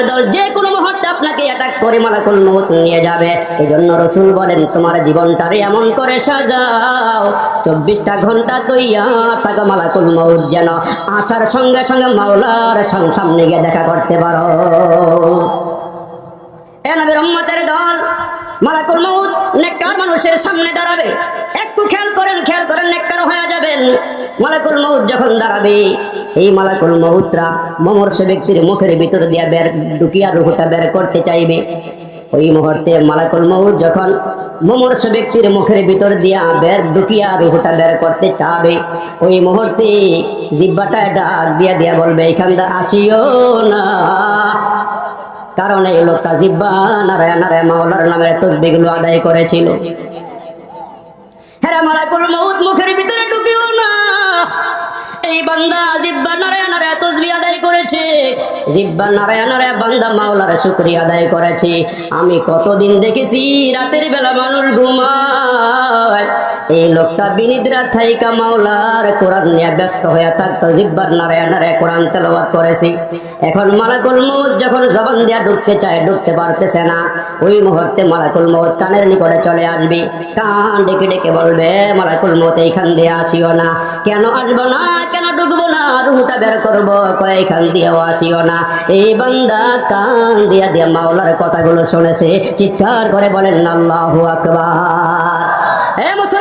উম্মতের দল যে কোনো মুহূর্তে আপনাকে অ্যাটাক করে মালাকুল মৌত নিয়ে যাবে। এই জন্য রসুল বলেন, তোমার জীবনটারে এমন করে সাজাও, চব্বিশটা ঘণ্টা তৈয়া থাকা মালাকুল মৌত যেন আসার সঙ্গে সঙ্গে মাওলার সামনে গিয়ে দেখা করতে পারো। এ নবীর উম্মতের দল, মালাকুল মউত নেককার মানুষের সামনে দাঁড়াবে। একটু খেয়াল করেন খেয়াল করেন, নেককার হয়ে যাবেন। মালাকুল মউত যখন দাঁড়াবে এই মালাকুল মউতরা মমর্ষ ব্যক্তির মুখের ভিতর দিয়া বের, ঢুকিয়া রুহুটা বের করতে চাইবে। ওই মুহূর্তে মালাকুল মউত যখন মমর্ষ ব্যক্তির মুখের ভিতর দিয়া বের, ঢুকিয়া রুহুটা বের করতে চাবে, ওই মুহূর্তে জিব্বাটা ডাক দিয়া দিয়া বলবে, এখান দা আসিও না। কারণ এই লোকটা জিব্বা নারায়ণ নারায়ণ মাওলার নামের তসবিগুলো আদায় করেছিল। হেরা মালাকুল মউত মুখের ভিতরে ঢুকিও না। এই বান্দা জিব্বা নারায়ণ নারায়ণ তসবি আদায় করেছে। জিব্বা নারায়ণ নারায়ণ বান্দা মাওলার শুক্রিয়া আদায় করেছে। আমি কতদিন দেখেছি রাতের বেলা মানুষ ঘুমায়। এই লোকটা বিনিদ্রা থাইকা মাওলার কোরআন নিয়ে ব্যস্ত হয়ে থাকতো, জিব্বার নারায়ণ নারায়ণ কোরআন তেলাওয়াত করেছি। এখন মালাকুল মৌত যখন জবান দিয়া ঢুকতে চায় ঢুকতে পারতেছে না। ওই মুহূর্তে মালাকুল মৌত কানের নিকটে চলে আসবে। কান ডেকে ডেকে বলবে, মালাকুল মৌত এইখান দিয়ে আসিও না। কেন আসব না? কেন ঢুকবো না? রুহুটা বের করব, কয়েকখান দিয়েও আসিও না। এই বান্দা কান দিয়া দিয়া মাওলার কথাগুলো শুনেছে। চিৎকার করে বলেন, আল্লাহু আকবার। এ মুসলমান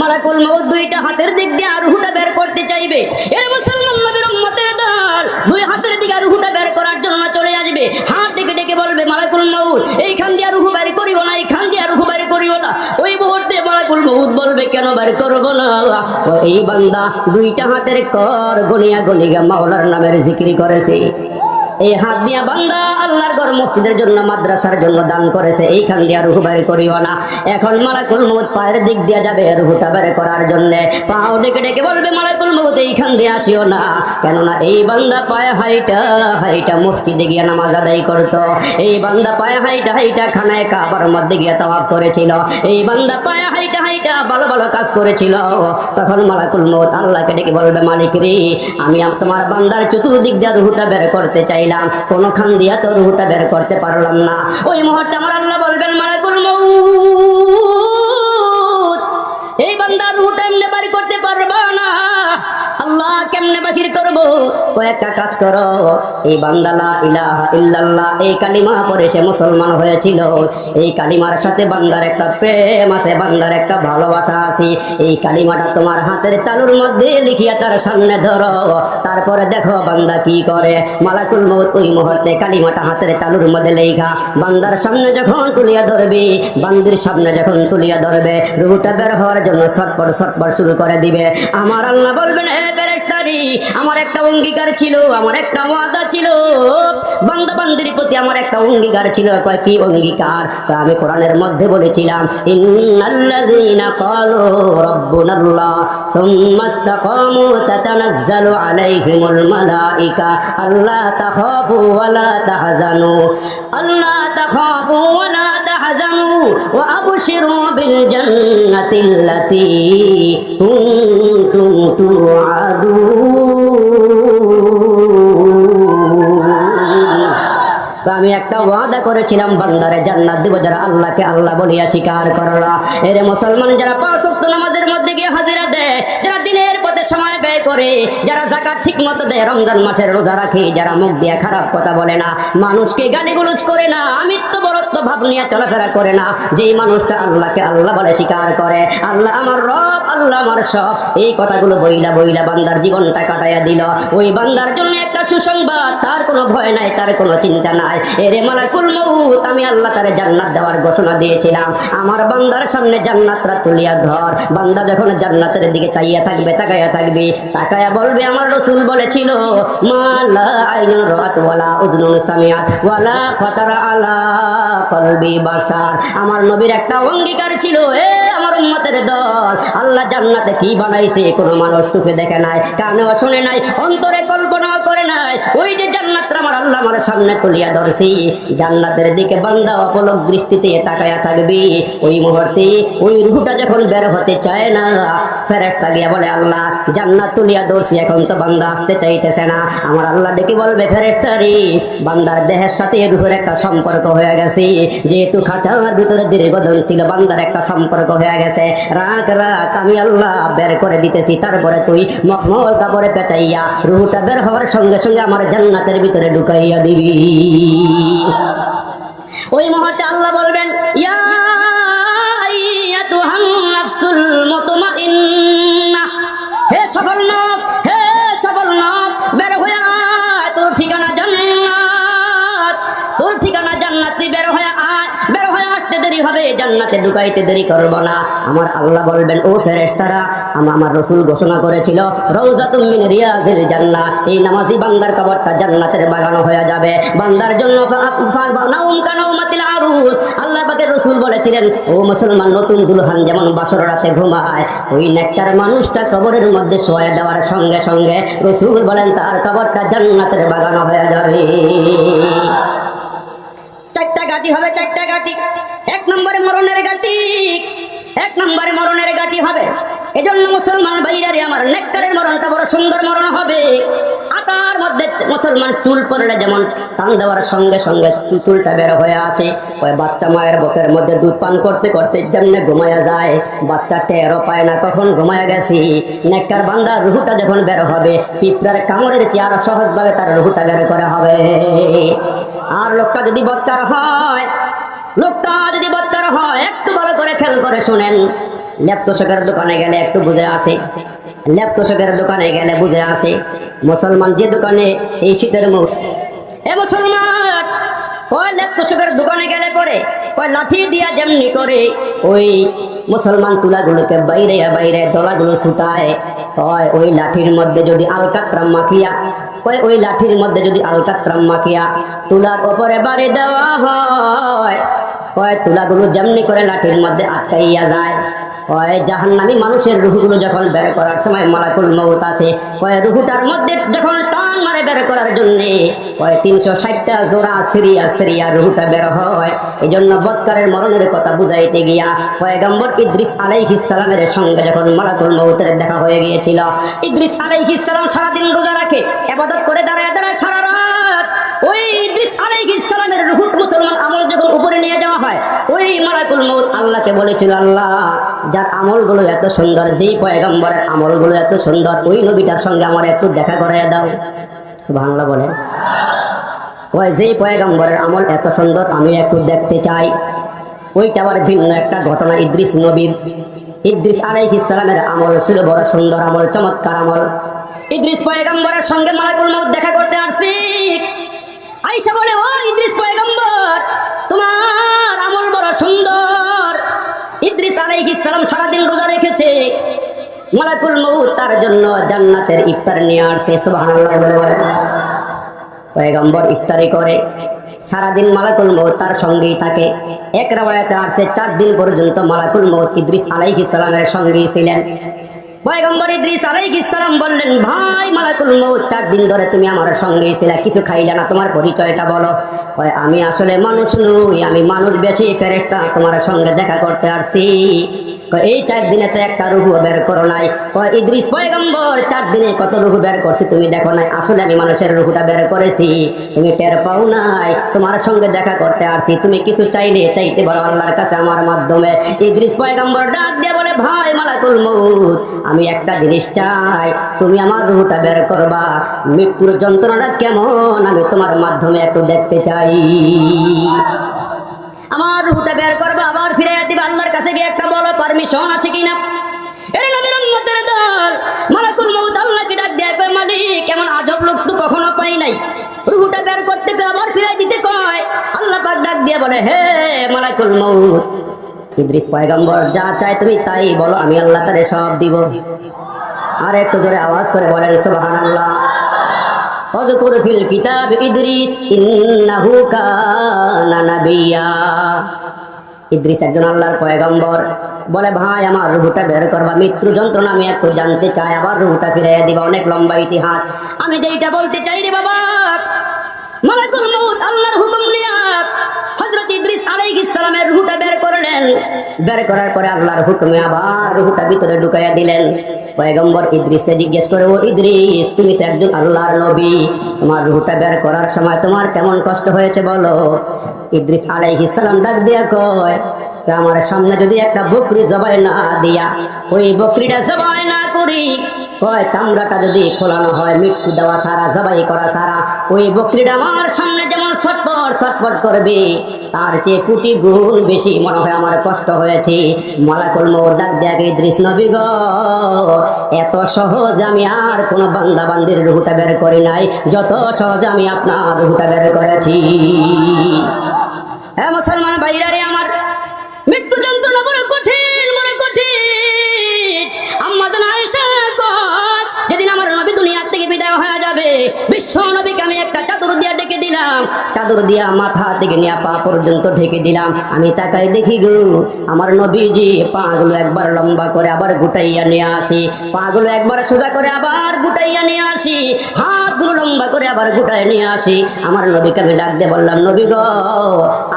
মালাকুল মউত দুইটা হাতের দিক দিয়ে আর রুহুটা বের করতে চাইবে। এর মুসলমান নবীর উম্মতের দল দুই হাতের দিকে আর রুহুটা বের করার জন্য চলে আসবে। হাত ডেকে ডেকে বলবে, মালাকুল মউত, এইখান দিয়ে আর রুহু বের করিও না, এইখান দিয়ে আর রুহু বের করিও না। ওই মুহূর্তে মালাকুল মউত বলবে, কেন বের করব না? এই বান্দা দুইটা হাতের কর গনিয়া গনিগা মাওলার নামের জিকিরি করেছে। এই হাত দিয়া বান্দা আল্লাহর ঘর মসজিদের জন্য মাদ্রাসার জন্য দান করেছে, এইখান দিয়া রুহু বের করিও না। এখন মালাকুল মৌত পায়ের দিক দিয়া যাবে রুহুটা বের করার জন্য। পাও ডেকে ডেকে বলবে, মালাকুল মৌত এইখান দিয়ে আসিও না। কেননা এই বান্দা পায়ে হাইটা হাইটা মসজিদে গিয়া নামাজ আদায় করতো। এই বান্দা পায়ে হাইটা হাইটা খানায় কাবার মধ্যে গিয়া তাওয়াব করেছিল। এই বান্দা পায়ে হাইটা হাইটা ভালো ভালো কাজ করেছিল। তখন মালাকুল মৌত আল্লাহকে ডেকে বলবে, মালিক রে, আমি তোমার বান্দার চতুর্দিক দিয়ে রুহুটা বের করতে চাইলাম। কোনো খান দিয়া তো রুহুটা বের করতে পারলাম না। ওই মুহূর্তে আমার বাহির করব কয়েকটা কাজ করো। এই বান্দালা ইলাহা ইল্লাল্লাহ, এই কালিমা পরে সে মুসলমান হয়েছিল। এই কালিমার সাথে বান্দার একটা প্রেম আছে, বান্দার একটা ভালোবাসা আছে। এই কালিমাটা তোমার হাতের তালুর মধ্যে লিখিয়া তার সামনে ধরো। তারপরে দেখো বান্দা কি করে। মালাকুল মৌত ওই মুহূর্তে কালিমাটা হাতের তালুর মধ্যে লেখা বান্দার সামনে যখন তুলিয়া ধরবে, বান্দির সামনে যখন তুলিয়া ধরবে, রুহুটা বের হওয়ার জন্য ছটপট ছটপট শুরু করে দিবে। আমার আল্লাহ বলবেন করি আমার একটা অঙ্গীকার ছিল, আমার একটা ওয়াদা ছিল। বান্দা বান্দির প্রতি আমার একটা অঙ্গীকার ছিল কয় কি অঙ্গীকার আমি কোরআনের মধ্যে বলেছিলাম, ইন্নাল্লাযীনা ক্বালু রাব্বুনাল্লাহ, সুম্মা ইসতাকামু তাতানাজ্জালু আলাইহিমুল মালায়েকা আল্লাহ তাখাফু ওয়া লা আল্লাহ তাখাফু ওয়া وأبشروا بالجنة التي كنتم توعدون তো আমি একটা ওয়াদা করেছিলাম বান্দারে জান্নাত দিব যারা আল্লাহকে আল্লাহ বলিয়া স্বীকার করলা এরে মুসলমান যারা পাঁচ ওয়াক্ত নামাজের মধ্যে গিয়ে হাজিরা দেয় যারা দিনের পথে সময় ব্যয় করে, যারা জাকাত ঠিক মতো দেয়, রমজান মাসের রোজা রাখে, যারা মুখ দিয়ে খারাপ কথা বলে না, মানুষকে গালিগুলোজ করে না, আমিত্ব বরত্ব ভাব নিয়ে চলাফেরা করে না, যেই মানুষটা আল্লাহকে আল্লাহ বলে স্বীকার করে, আল্লাহ আমার রব, আল্লাহ আমার সব, এই কথাগুলো বইলা বইলা বান্দার জীবনটা কাটাইয়া দিল। ওই বান্দার জন্য একটা সুসংবাদ, তার কোনো ভয় নাই, তার কোনো চিন্তা নাই। এরে মালাকুল মউত, আমি আল্লাহ তারে জান্নাত দেওয়ার ঘোষণা দিয়েছিলাম। আমার বান্দার সামনে জান্নাতরা তুলিয়া ধর। বান্দা যখন জান্নাতের দিকে চাইয়া থাকবে, তাকাইয়া থাকবে তাকায়া বলবে, আমার রসুল বলেছিল আমার নবীর একটা অঙ্গীকার ছিল, এ আমার উম্মতের দল, আল্লাহ জান্নাতে কি বানাইছে, কোনো মানুষ চোখে দেখে নাই, কানেও শুনে নাই, অন্তরে কল্পনা করে নাই। ওই যে জান্নাত আমার আল্লাহ আমার সামনে তুলিয়া ধরছি। জান্নাতের দিকে বান্দা অপলক দৃষ্টিতে তাকায়া থাকবি। ওই মুহূর্তে ওই রুহুটা যখন বের হতে চায় না ফেরেস্তা গিয়া বলে, আল্লাহ, জান্নাত তুলিয়া ধরছি, এখন তো বান্দা আসতে চাইতেছে না। আমার আল্লাহ ডেকে বলবে ফেরেস্তা রে, বান্দার দেহের সাথে রুহের একটা সম্পর্ক হয়ে গেছে। যেহেতু খাঁচার ভিতরে দীর্ঘদিন ছিল, বান্দার একটা সম্পর্ক হয়ে গেছে। রাখ রাখ, আমি আল্লাহ বের করে দিতেছি। তারপরে তুই মখমল কাপড়ে পেঁচাইয়া রুহুটা বের হওয়ার সঙ্গে সঙ্গে সঙ্গে আমার জান্নাতের ভিতরে ঢুকাইয়া দিবি। ওই মুহূর্তে আল্লাহ বলবেন, ইয়া হে সফল নফস জান্নাতে ঢুকাইতে দেরি করব না। আমার আল্লাহ বলবেন, ও ফেরেশতারা, আমা- আমার রসুল ঘোষণা করেছিল, রওজাতুম মিন রিয়াজিল জান্নাহ। এই নামাজি বান্দার কবরটা জান্নাতের বাগানো হয়ে যাবে। বান্দার জন্য আল্লাহ রসুল বলেছিলেন, ও মুসলমান, নতুন দুলহান যেমন বাসর রাতে ঘুমায়, ওই নেকটার মানুষটা কবরের মধ্যে শোয়া দেওয়ার সঙ্গে সঙ্গে রসুল বলেন, তার কবরটা জান্নাতের বাগানো হয়ে যাবে। চারটা গাটি হবে, চারটা নম্বরে মরণের গাটি এক নম্বরে মরণের গাটি হবে। এজন্য মুসলমান ভাইয়ারে আমার নেককারের মরণটা বড় সুন্দর মরণ হবে। আটার মধ্যে মুসলমান চুল পড়লে যেমন টান দেওয়ার সঙ্গে সঙ্গে চুলটা বের হয়ে আসে। ওই বাচ্চা মায়ের বুকের মধ্যে দুধ পান করতে করতে যেমনি ঘুমায়া যায়, বাচ্চা টেরও পায় না, কখন ঘুমায়া গেছি। নেককার বান্দা রুহুটা যখন বের হবে, পিঁপড়ার কামড়ের চেয়ার সহজভাবে তার রুহুটা বের করা হবে। আর লোকটা যদি বৎকার হয়, লোকটা যদি বৎকার হয় একটু করে করে দোকানে গেলে একটু বুঝে আসে। দোকানে গেলে বুঝে আসে। মুসলমান যে দোকানে এই শীতের মুখ এ মুসলমান, কয় দোকানে গেলে পরে, কয় লাঠি দিয়া যেমনি করে, ওই মুসলমান তুলাগুলোকে বাইরে বাইরে দলাগুলো ছুটায়। কয় ওই লাঠির মধ্যে যদি আলকাত্রাম মাখিয়া, কয় ওই লাঠির মধ্যে যদি আলকাত্রাম মাখিয়া, তুলার ওপরে বাড়ি দেওয়া হয়। কয়, তুলাগুলো যেমনি করে লাঠির মধ্যে আটকাইয়া যায়। কয়, জাহান্নামী মানুষের রুহুগুলো যখন বের করার সময় মালাকুল মৌত আছে কয়, রুহুটার মধ্যে যখন টান মারে বের করার জন্য, কয়, তিনশো ষাটটা জোড়া সিরিয়া সিরিয়া রুহুটা বের হয়। এই জন্য বৎকারের মরণের কথা বুঝাইতে গিয়া পয়গম্বর ইদ্রিস সালামের সঙ্গে যখন মালাকুল মৌতের দেখা হয়ে গিয়েছিল, ইদ্রিস সালাম সারাদিন রোজা রাখে আবাদত করে দাঁড়ায় দাঁড়ায় সারা রাত ইদ্রিস আলাইহিস মুসলমান আমল যখন উপরে নিয়ে যাওয়া হয়, ওই মালাকুল মৌত আল্লাহকে বলেছিল, আল্লাহ, যার আমলগুলো এত সুন্দর, যেই পয়গম্বরের আমলগুলো এত সুন্দর, ওই নবীটার সঙ্গে আমার একটু দেখা করাইয়া দাও। সুবহানাল্লাহ বলে কয়, যেই পয়গম্বরের আমল এত সুন্দর, আমি একটু দেখতে চাই। ওইটা আবার ভিন্ন একটা ঘটনা, ইদ্রিস নবীর। ইদ্রিস আলাইহিস সালামের আমল ছিল বড় সুন্দর আমল, চমৎকার আমল। ইদ্রিস পয়গম্বরের সঙ্গে মালাকুল মৌত দেখা করতে আসছি। আইসা বলে, ও ইদ্রিস পয়গম্বর, তোমার আমল বড় সুন্দর। ইদ্রিস আলাইহিস সারাদিন রোজা রেখেছে। মালাকুল মৌত তার জন্য জান্নাতের ইফতার নিয়ে বলে বলে। পয়গম্বর ইফতারি করে। সারাদিন মালাকুল মৌত তার সঙ্গেই থাকে। এক রাবায়াতে আসছে চার দিন পর্যন্ত মালাকুল মৌত ইদ্রিস আলাইহিস সালামের সঙ্গেই ছিলেন। পয়গম্বর ইদ্রিস আলাইহিস সালাম বললেন, ভাই মালাকুল মউত চার দিন ধরে তুমি আমার সঙ্গেই ছিলে কিছু খাইলে না তোমার পরিচয়টা বলো। কয়, আমি আসলে মানুষ নই, আমি মানুষ বেশি ফেরেশতা, তোমার সঙ্গে দেখা করতে আসছি। এই চার দিনে তো একটা রুহু বের করো নাই। ইদ্রিস পয়গম্বর, চার দিনে কত রুহু বের তুমি দেখো নাই। আসলে আমি মানুষের রুহুটা বের করেছি, তুমি টের পাও নাই। তোমার সঙ্গে দেখা করতে আসছি, তুমি কিছু চাইলে চাইতে পারো আল্লাহর কাছে আমার মাধ্যমে। ইদ্রিস পয়গম্বর ডাক দিয়ে বলে, ভাই মালাকুল মৌত আমি একটা জিনিস চাই, তুমি আমার রুহুটা বের করবা। মৃত্যুর যন্ত্রণাটা কেমন আমি তোমার মাধ্যমে একটু দেখতে চাই। আমার রুহুটা বের করব, আবার ফিরে থেকে একটা বলো পারমিশন আছে কিনা? নবীর উম্মতের দল, মালাকুল মউত আল্লাহকে ডাক কয়, মালিক, এমন আজব লোক তো কখনো পাই নাই। রুহটা বের করতে কয়, আবার ফিরাই দিতে কয়। আল্লাহ পাক ডাক দিয়ে বলে, হে মালাকুল মউত, ইদ্রিস পয়গম্বর, যা চাই তুমি তাই বলো, আমি আল্লাহ তারে সব দিব। আর একটু জোরে আওয়াজ করে বলেন, সুবহানাল্লাহ। অজকুর ফিল কিতাব ইদ্রিস, ইন্নাহু কানা নাবিয়া। ইদ্রিস একজন আল্লাহর পয়গম্বর। বলে, ভাই, আমার রুহুটা বের করবা। মৃত্যু যন্ত্রণা আমি একটু জানতে চাই। আবার রুহুটা ফিরাইয়া দিবা। অনেক লম্বা ইতিহাস। আমি যেইটা বলতে চাই রে বাবা, মালাকুল মউত, আল্লাহর হুকুম নিয়া হযরত ইদ্রিস আলাইহিস সালামের রুহুটা বের করলেন। বের করার পরে আল্লাহর হুকুমে আবার রুহুটা ভিতরে ঢুকাইয়া দিলেন। পয়গম্বর ইদ্রিসকে জিজ্ঞেস করে, ও ইদ্রিস, তুমি তো একজন আল্লাহর নবী। তোমার রুহটা বের করার সময় তোমার কেমন কষ্ট হয়েছে বলো? ইদ্রিস আলাইহিস সালাম ডাক দিয়া কয় আমার সামনে যদি একটা বকরি জবাই না দিয়া, ওই বকরিটা জবাই না করি, কয় চামড়াটা যদি খোলানো হয় মৃত্যু দেওয়া সারা জবাই করা সারা ওই বকরিটা আমার সামনে ছটপট ছটপট করবে। তার চেয়ে কোটি গুণ বেশি মনে হয় আমার কষ্ট হয়েছে। মালাকুল মৌর ডাক দেখে দৃশ নবী গো। এত সহজ আমি আর কোনো বান্দা বান্দির রুহুটা বের করি নাই। যত সহজ আমি আপনার রুহুটা বের করেছি। হ্যাঁ মুসলমান ভাইরা রে আমার, মৃত্যু যন্ত্রণা বড় কঠিন বড় কঠিন। আমাদের আয়েশা যেদিন আমার নবী দুনিয়া থেকে বিদায় হয়ে যাবে, বিশ্ব নবীকে দিলাম। চাদর দিয়া মাথা থেকে নিয়ে পা পর্যন্ত ঢেকে দিলাম। আমি তাকাই দেখি গো, আমার নবীজি পা গুলো একবার লম্বা করে আবার গুটাইয়া নিয়ে আসি। পা গুলো একবার সোজা করে আবার গুটাইয়া নিয়ে আসি। হাত গুলো লম্বা করে আবার গুটাই নিয়ে আসি। আমার নবীকে আমি ডাক দিয়ে বললাম, নবী গো,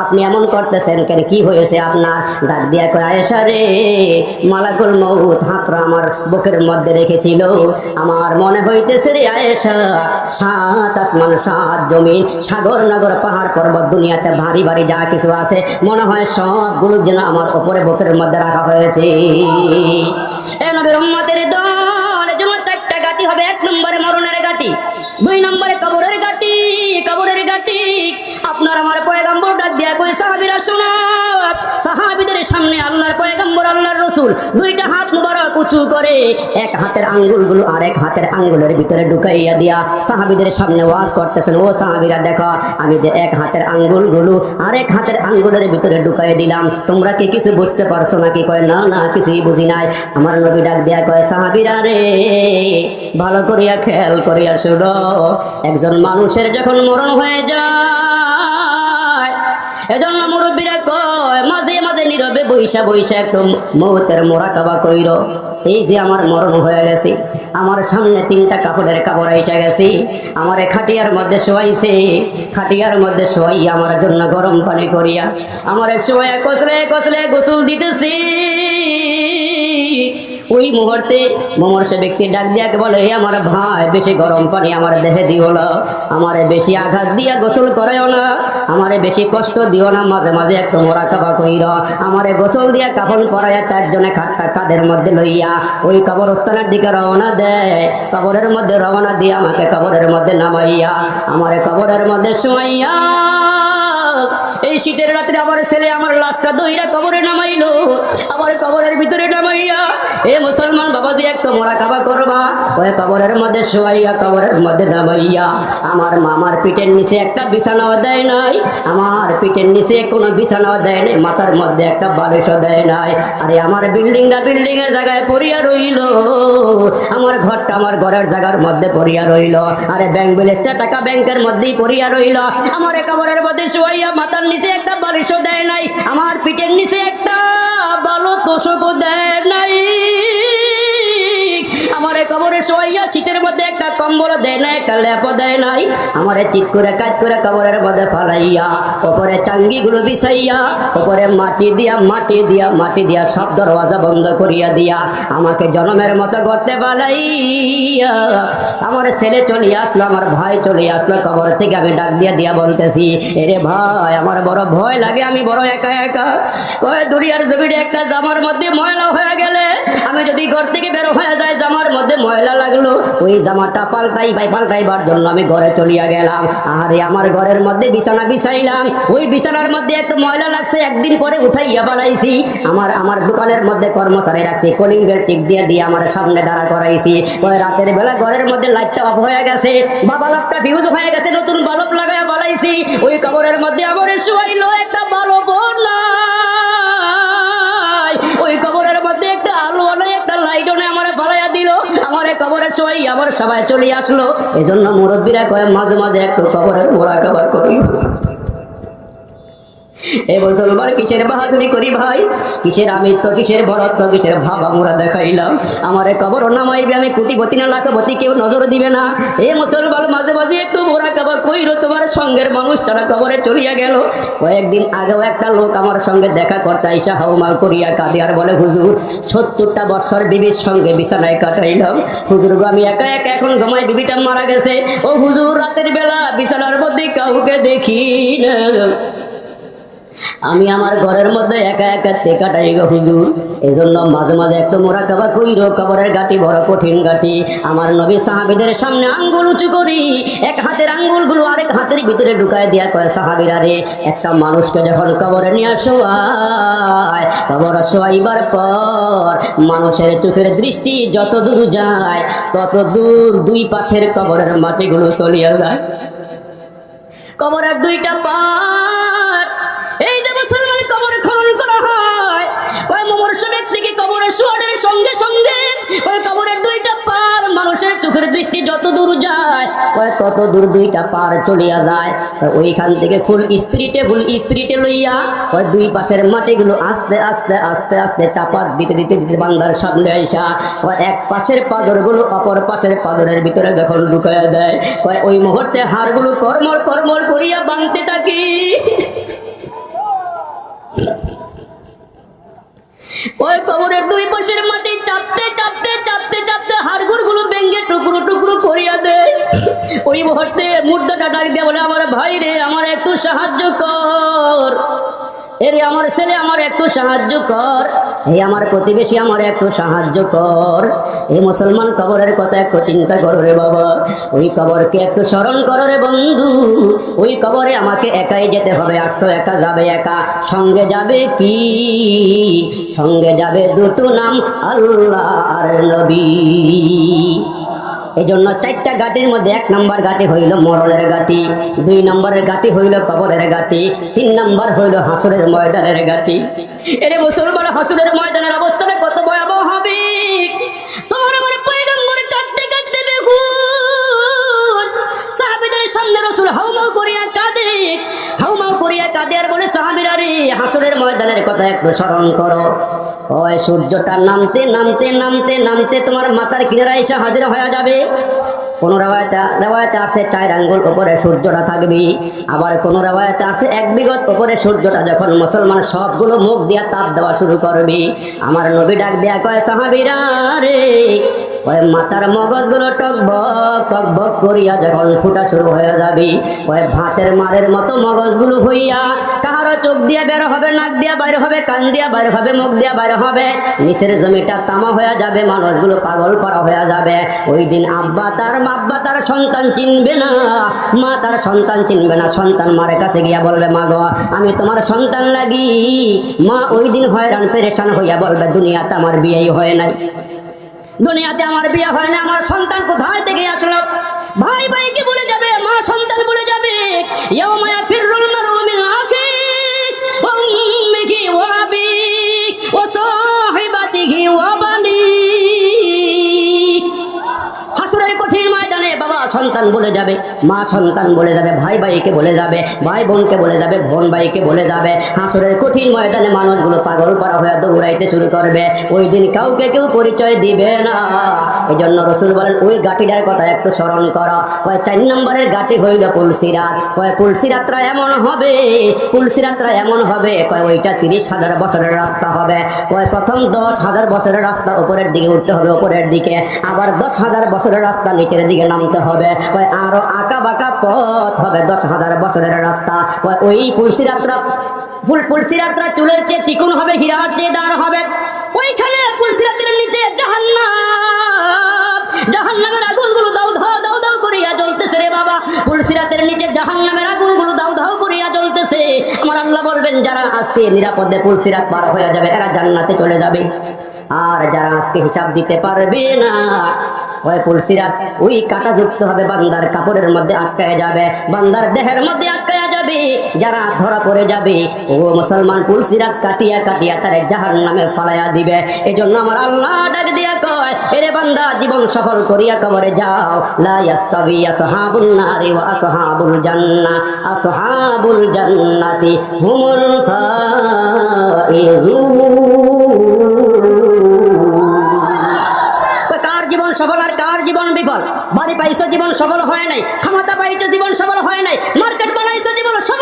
আপনি এমন করতেছেন কেন? কি হয়েছে আপনার? ডাক দিয়া কয়, আয়েশা রে, মালাকুল মৌত হাতরা আমার বুকের মধ্যে রেখেছিল। আমার মনে হইতেছে রে, আয়েশা, সাত আসমান, সাত জমিন, সাগর, নগর, পাহাড়, পর্বত, দুনিয়াতে ভারী ভারী যা কিছু আছে, মনে হয় সবগুলো যেন আমার উপরে বুকের মধ্যে রাখা হয়েছে। এ নবীর উম্মতের দুই নম্বরে কবরের গাটি কবরের গাটি আপনার আমার পয়গাম্বর তোমরা কি কিছু বুঝতে পারছ নাকি? কয়, না না, কিছুই বুঝি নাই। আমার নবী ডাক দিয়া কয়, সাহাবীরা রে, ভালো করিয়া খেয়াল করিয়া শুনো। একজন মানুষের যখন মরণ হয়ে যায় এজন্য মুরব্বীরা কয়, মাঝে মাঝে নীরবে বৈশা বৈশা একটু মৌতের মোরা কাবা কইর। এই যে আমার মরণ হয়ে গেছে, আমার সামনে তিনটা কাপড়ের কাপড় এসে গেছে, আমার খাটিয়ার মধ্যে শোয়াইছে, খাটিয়ার মধ্যে শোয়াই আমার জন্য গরম পানি করিয়া আমার শোয়া কচলে কচলে গোসল দিতেছি। ওই মুহূর্তে মমর্ষ ব্যক্তি ডাক দিয়া বলে, হে আমার ভাই, বেশি গরম পানি আমার দেহে দিও না। আমারে বেশি আঘাত দিয়া গোসল করাইও না। আমারে বেশি কষ্ট দিও না। মাঝে মাঝে একটু মোরা কাবা কইর। আমারে গোসল দিয়া কাফন করাইয়া চারজনে খাটটা কাদের মধ্যে লইয়া ওই কবরস্থানের দিকে রওনা দেয় কবরের মধ্যে রওনা দিয়ে আমাকে কবরের মধ্যে নামাইয়া, আমারে কবরের মধ্যে শুয়াইয়া এই শীতের রাত্রে আমার ছেলে আমার লাশটা দইরা কবরে নামাইলো। আমার কবরের ভিতরে নামাইয়া এ মুসলমান বাবাজি, একটু মোরা কাবা করবা? ওই কবরের মধ্যে শোয়াইয়া, কবরের মধ্যে নামাইয়া, আমার মামার পিঠের নিচে একটা বিছানাও দেয় নাই, আমার পিঠের নিচে কোনো বিছানাও দেয় নাই, মাথার মধ্যে একটা বালিশও দেয় নাই। আরে আমার বিল্ডিং বিল্ডিংটা বিল্ডিং এর জায়গায় পড়িয়া রইল, আমার ঘরটা আমার ঘরের জায়গার মধ্যে পড়িয়া রইল। আরে ব্যাংক ব্যালেন্সটা টাকা ব্যাংকের মধ্যেই পড়িয়া রইল। আমার কবরের মধ্যে শোয়াইয়া, মাথার নিচে একটা বালিশও দেয় নাই, আমার পিঠের নিচে একটা বালো তোষকও দেয় নাই। কবরে শোয়াইয়া শীতের মধ্যে একটা কম্বল দেয় না একটা লেপও দেয় নাই। আমার চিত করে কাজ করে কবরের মধ্যে ফালাইয়া, ওপরে চাঙ্গি গুলো বিছাইয়া, ওপরে মাটি দিয়া মাটি দিয়া মাটি দিয়া সব দরওয়াজা বন্ধ করিয়া দিয়া আমাকে জনমের মতো করতে পালাইয়া আমার ছেলে চলে আসলো, আমার ভাই চলে আসলো, কবর থেকে আমি ডাক দিয়া দিয়া বলতেছি, এরে ভাই, আমার বড় ভয় লাগে, আমি বড় একা একা। ওই দুনিয়ার জমিনে একটা জামার মধ্যে ময়লা হয়ে গেলে, আমি যদি ঘর থেকে বের হয়ে যাই, জামার মধ্যে ময়লা লাগল। ওই জামাটা পাল্টাই ভাই পাল্টাইবার জন্য আমি ঘরে চলিয়া গেলাম। আরে আমার ঘরের মধ্যে বিছানা বিছাইলাম। ওই বিছানার মধ্যে একটু ময়লা লাগছে, একদিন পরে উঠাইয়া বানাইছি। আমার আমার দোকানের মধ্যে কর্মচারী রাখছি কলিং বেল টিপ দিয়ে দিয়ে আমার সামনে দাঁড়া করাইছি। ওই রাতের বেলা ঘরের মধ্যে লাইটটা অফ হয়ে গেছে। বা বালবটা ফিউজ হয়ে গেছে, নতুন বালব লাগাইয়া বানাইছি। ওই কবরের মধ্যে আমার শুয়াইলো একটা বালব কবরে সবাই চলে আসলো। এই জন্য মুরব্বীরা কয়, মাঝে মাঝে একটু খবরের মোরা কাবার করি। এ মুসলমান কিসের বাহাদুরি করি ভাই? কিসের আমিত্ব, কিসের বরত্ব, কিসের ভাব আমরা দেখাইলাম। আমার কবর নামাইবে, আমি কোটিপতি না, লাখপতি কেউ নজর দিবে না। এ মুসলমান মাঝে মাঝে একটু মোরা কাবা কইরো, তোমার সঙ্গের মানুষটারা কবরে চলিয়া গেল। কয়েকদিন আগেও একটা লোক আমার সঙ্গে দেখা করতে আইসা হাউমাউ করিয়া কাঁদে আর বলে, হুজুর, সত্তরটা বৎসর বিবির সঙ্গে বিছানায় কাটাইলাম। হুজুর গো, আমি একা একা এখন ঘুমাই বিবিটা মারা গেছে। ও হুজুর, রাতের বেলা বিছানার মধ্যে কাউকে দেখি না। আমি আমার ঘরের মধ্যে একা একা তে কাটাই গো হুজুর। এই জন্য মাঝে মাঝে একটু মোরা কাবা কইরো, কবরের গাটি বড় কঠিন গাটি। আমার নবী সাহাবিদের সামনে আঙ্গুল উঁচু করি, এক হাতের আঙ্গুলগুলো আরেক হাতের ভিতরে ঢুকায় দিয়া কয়, সাহাবিরা রে, একটা মানুষকে যখন কবরে নিয়ে আসো কবর শোয়াইবার পর মানুষের চোখের দৃষ্টি যত দূর যায়, তত দূর দুই পাশের কবরের মাটিগুলো চলিয়া যায়। কবরের দুইটা পার শোয়ারের সঙ্গে সঙ্গে কয় কবরের দুইটা পার মানুষের চোখের দৃষ্টি যত দূর যায় কয় তত দূর দুইটা পার চলিয়া যায়। ওইখান থেকে ফুল স্পিরিটে ফুল স্পিরিটে লইয়া কয় দুই পাশের মাটিগুলো আস্তে আস্তে আস্তে আস্তে চাপা দিতে দিতে দিতে বান্দার সামনে আইসা কয় এক পাশের পাদরগুলো অপর পাশের পাদরের ভিতরে যখন ঢুকাইয়া দেয় ওই মুহূর্তে হাড়গুলো কর্মর কর্মর করিয়া বাঁধতে থাকি। ওই কবরের দুই পাশের মাটি চাপতে চাপতে চাপতে চাপতে হাড়গুড়গুলো ভেঙে টুকরো টুকরো করিয়া দেয় ওই মুহূর্তে মুর্দাটা ডাক দিয়ে বলে, আমার ভাই রে, আমার একটু সাহায্য কর। এরে আমার ছেলে আমার একটু সাহায্য কর। এই আমার প্রতিবেশী আমার একটু সাহায্য কর। এই মুসলমান কবরের কথা একটু চিন্তা করো রে বাবা। ওই কবরকে একটু স্মরণ করো রে বন্ধু। ওই কবরে আমাকে একাই যেতে হবে। আসছো একা যাবে একা। সঙ্গে যাবে কি? সঙ্গে যাবে দুটো নাম আল্লাহ আর নবী। এই জন্য চারটা গাটির মধ্যে এক নম্বর গাটি হইল মরণের গাটি দুই নম্বরের গাটি হইল কবরের গাটি তিন নম্বর হইল হাসুরের ময়দানের গাটি এর মুসলমান, হাসুরের ময়দানের অবস্থানে কত ভয়াবহ হবে? সামনে করিয়া কাঁদে করিয়া বলে হাসুরের ময়দানের কথা একটু স্মরণ করো। ওই সূর্যটা নামতে নামতে নামতে নামতে তোমার মাথার কিনারা এসে হাজির হয়ে যাবে। কোন রেওয়ায়তে রেওয়ায়তে আসছে চার আঙ্গুল উপরে সূর্যটা থাকবি। আবার কোন রেওয়ায়তে আসছে এক বিগত উপরে সূর্যটা যখন মুসলমান সবগুলো মুখ দিয়ে তাপ দেওয়া শুরু করবি। আমার নবী ডাক দেয়া কয়, সাহাবিরা রে, ওই মাথার মগজগুলো টকবক টকবক করিয়া যখন ফুটা শুরু হয়ে যাবি, ওই ভাতের মারের মতো মগজগুলো হইয়া চোখ দিয়ে বের হবে, নাক দিয়া বাইরে হবে, কান দিয়া বাইরে হবে, মুখ দিয়া বাইরে হবে। নিচের জমিটা তামা হয়ে যাবে, মানুষগুলো পাগল করা হয়ে যাবে। ওই দিন আব্বা তার আব্বা তার সন্তান চিনবে না। মা তার সন্তান চিনবে না। সন্তান মারের কাছে গিয়া বলবে, মা গো, আমি তোমার সন্তান লাগি। মা ওই দিন হয়রান, পেরেশান হইয়া বলবে, দুনিয়াতে আমার বিয়েই হয় নাই। দুনিয়াতে আমার বিয়ে হয় না আমার সন্তান কোথায় থেকে আসলো? ভাই ভাইকে বলে যাবে? মা সন্তান বলে যাবে, ইয়াউমা ইয়াফিরুল মারউ মিন আখিহি সন্তান বলে যাবে, মা সন্তান বলে যাবে, ভাই ভাইকে বলে যাবে, ভাই বোনকে বলে যাবে, বোন ভাইকে বলে যাবে। হাসুরের কঠিন ময়দানে মানুষগুলো পাগল পারা হয়ে দৌড়াইতে শুরু করবে। ওই দিন কাউকে কেউ পরিচয় দিবে না। এই জন্য রসুল বলেন, ওই গাটিটার কথা একটু স্মরণ করো। কয়, চার নম্বরের গাটি হইল পুলসিরাত। কয় পুলসিরাতরা এমন হবে পুলসিরাতরা এমন হবে। কয়, ওইটা তিরিশ হাজার বছরের রাস্তা হবে। কয়, প্রথম দশ হাজার বছরের রাস্তা উপরের দিকে উঠতে হবে, উপরের দিকে। আবার দশ হাজার বছরের রাস্তা নিচের দিকে নামতে হবে। কয়, আরও আঁকা বাঁকা পথ হবে। দশ হাজার বছরের রাস্তা। কয়, ওই পুলসি পুলসিরাতরা ফুল পুলসিরাতরা চুলের চেয়ে চিকুন হবে, হীরার চেয়ে দাঁড় হবে। ওইখানে পুলসিরাতের নিচে জাহান্নাম। জাহান্নামের আগুনগুলো দাও দাও দাও দাও করিয়া জ্বলতেছে রে বাবা। পুলসিরাতের নিচে জাহান্নামের আগুনগুলো দাও দাও করিয়া জ্বলতেছে। আমার আল্লাহ বলবেন, যারা আজকে নিরাপদে পুলসিরাত পার হয়ে যাবে, এরা জান্নাতে চলে যাবে। আর যারা আজকে হিসাব দিতে পারবে না, ওই পুলসিরাত ওই কাটা যুক্ত হবে, বান্দার কাপড়ের মধ্যে আটকায় যাবে, বান্দার দেহের মধ্যে আটকায় যাবে, যারা ধরা পড়ে যাবে, ও মুসলমান পুলসিরাত কাটিয়া কাটিয়া তারে জাহান নামে ফালাইয়া দিবে। এই জন্য আমার আল্লাহ ডাক দিয়া কয়, এরে বান্দা, জীবন সফল করিয়া কবরে যাও। লা ইয়াস্তাবি আসহাবুন নারি ওয়া আসহাবুল জান্নাহ, আসহাবুল জান্নাতি হুমুল ফাইজুন। সফল আর কার জীবন বিফল। বাড়ি পাইছো, জীবন সফল হয় নাই। ক্ষমতা পাইছো, জীবন সফল হয় নাই। মার্কেট বানাইছো, জীবন সফল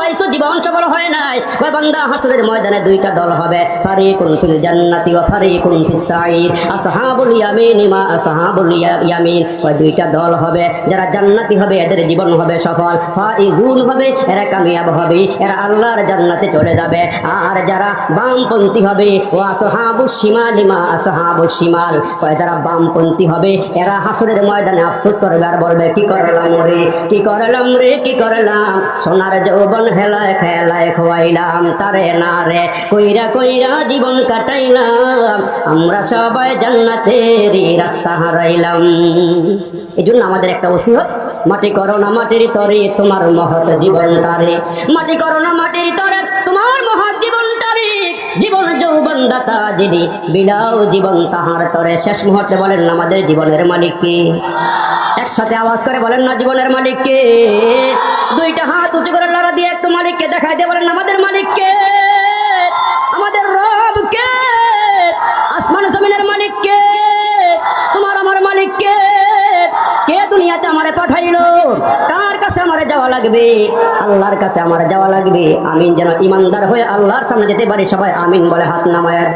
পাইছো জীবন হয় নাই। কয় বান্দা, হাসরের ময়দানে দুইটা দল হবে। ফারিকুন ফিল জান্নাতি ওয়া ফারিকুন ফিস সাঈর। আসহাবুল ইয়ামিন, মা আসহাবুল ইয়ামিন। কয় দুইটা দল হবে। যারা জান্নাতি হবে, এদের জীবন হবে সফল। ফাইজুন হবে, এরা কামিয়াব হবে। এরা আল্লাহর জান্নাতে চলে যাবে। আর যারা বামপন্থী হবে, ও আসহাবু শিমাল, মা আসহাবু শিমাল। কয় যারা বামপন্থী হবে, এরা হাসরের ময়দানে আফসোস করবে আর বলবে, কি করলাম রে? কি করলাম রে? কি করলাম? সোনার যৌবন হেলায় খেলায় খোয়াইলাম, তারে না রে কইরা কইরা জীবন কাটাইলাম। আমরা সবাই জান্নাতেরই রাস্তা হারাইলাম। এই জন্য আমাদের একটা ওসিহত মাটি করো না মাটির তরে তোমার মহৎ জীবনটারে মাটি করো না মাটির তরে তোমার মহৎ জীবনটারে জীবন যৌবন দাতা যিনি বিলাও জীবন তাহার তরে। শেষ মুহূর্তে বলেন, আমাদের জীবনের মালিক কে? একসাথে আওয়াজ করে বলেন, না, জীবনের মালিক কে? দুইটা মালিককে দেখাই দিয়ে বলেন, আমাদের মালিককে, আমাদের রবকে, আসমান জমিনের মালিককে, তোমার আমার মালিককে, কে দুনিয়াতে আমারে পাঠাইলো? কার কাছে আমারে যাওয়া লাগবে? আল্লাহর কাছে আমার যাওয়া লাগবে। আমিন যেন ইমানদার হয়ে আল্লাহর সামনে যেতে পারি সবাই, আমিন বলে হাত নামায়।